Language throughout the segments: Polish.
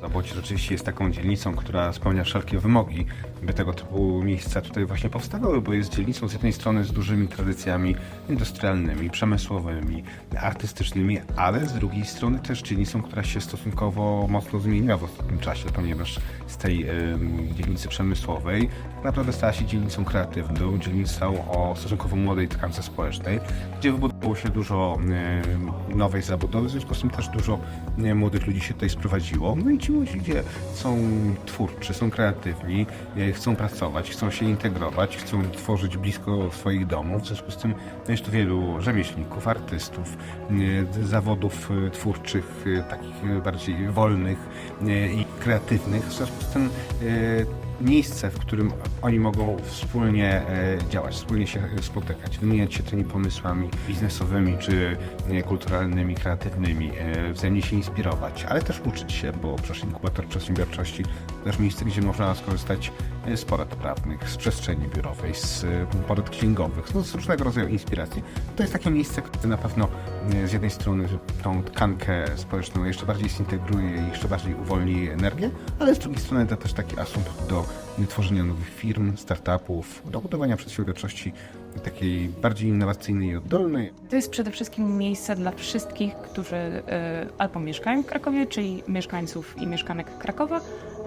Zabłocik rzeczywiście jest taką dzielnicą, która spełnia wszelkie wymogi, by tego typu miejsca tutaj właśnie powstawały, bo jest dzielnicą z jednej strony z dużymi tradycjami industrialnymi, przemysłowymi, artystycznymi, ale z drugiej strony też dzielnicą, która się stosunkowo mocno zmieniła w ostatnim czasie, ponieważ z tej dzielnicy przemysłowej naprawdę stała się dzielnicą kreatywną, dzielnicą o stosunkowo młodej tkance społecznej, gdzie wybudowało się dużo nowej zabudowy, w związku z tym też dużo młodych ludzi się tutaj sprowadziło. No i ci ludzie są twórczy, są kreatywni, e, chcą pracować, chcą się integrować, chcą tworzyć blisko swoich domów. W związku z tym jest tu wielu rzemieślników, artystów, e, zawodów e, twórczych, takich bardziej wolnych i kreatywnych. W związku z tym miejsce, w którym oni mogą wspólnie e, działać, wspólnie się spotykać, wymieniać się tymi pomysłami biznesowymi czy e, kulturalnymi, kreatywnymi, e, wzajemnie się inspirować, ale też uczyć się, bo przecież inkubator przedsiębiorczości to też miejsce, gdzie można skorzystać e, z porad prawnych, z przestrzeni biurowej, z e, porad księgowych, no, z różnego rodzaju inspiracji. To jest takie miejsce, które na pewno e, z jednej strony tą tkankę społeczną jeszcze bardziej zintegruje i jeszcze bardziej uwolni energię, ale z drugiej strony da też taki asumpt do tworzenia nowych firm, startupów, do budowania przedsiębiorczości takiej bardziej innowacyjnej i oddolnej. To jest przede wszystkim miejsce dla wszystkich, którzy y, albo mieszkają w Krakowie, czyli mieszkańców i mieszkanek Krakowa,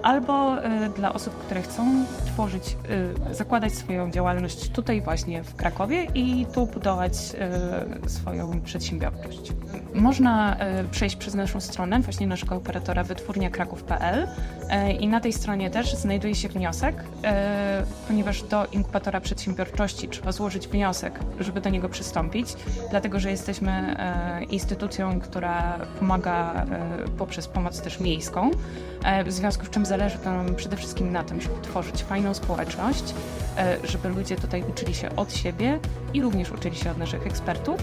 albo y, dla osób, które chcą tworzyć, y, zakładać swoją działalność tutaj właśnie w Krakowie i tu budować y, swoją przedsiębiorczość. Można przejść przez naszą stronę, właśnie naszego operatora wytwórniakraków.pl i na tej stronie też znajduje się wniosek, ponieważ do inkubatora przedsiębiorczości trzeba złożyć wniosek, żeby do niego przystąpić, dlatego że jesteśmy e, instytucją, która pomaga e, poprzez pomoc też miejską, e, w związku z czym zależy nam przede wszystkim na tym, żeby tworzyć fajną społeczność, e, żeby ludzie tutaj uczyli się od siebie i również uczyli się od naszych ekspertów.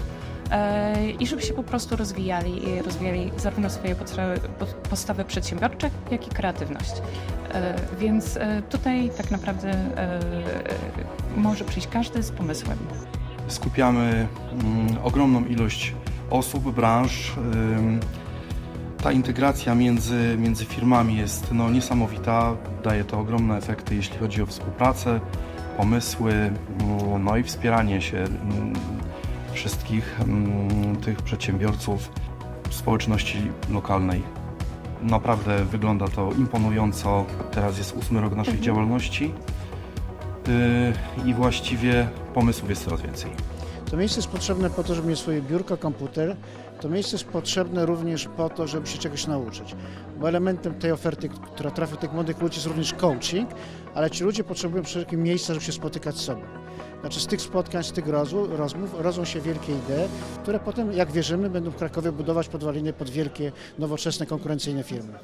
e, I żeby się po prostu rozwijali i rozwijali zarówno swoje postawy, przedsiębiorcze, jak i kreatywność. E, Więc tutaj tak naprawdę może przyjść każdy z pomysłem. skupiamy mm, ogromną ilość osób, branż. Ta integracja między, między firmami jest no, niesamowita, daje to ogromne efekty, jeśli chodzi o współpracę, pomysły, mm, no i wspieranie się mm, wszystkich mm, tych przedsiębiorców społeczności lokalnej. Naprawdę wygląda to imponująco. Teraz jest ósmy rok naszej działalności yy, i właściwie pomysłów jest coraz więcej. To miejsce jest potrzebne po to, żeby mieć swoje biurko, komputer. To miejsce jest potrzebne również po to, żeby się czegoś nauczyć. Bo elementem tej oferty, która trafia tych młodych ludzi jest również coaching, ale ci ludzie potrzebują przede wszystkim miejsca, żeby się spotykać z sobą. Znaczy z tych spotkań, z tych rozmów rodzą się wielkie idee, które potem, jak wierzymy, będą w Krakowie budować podwaliny pod wielkie, nowoczesne, konkurencyjne firmy.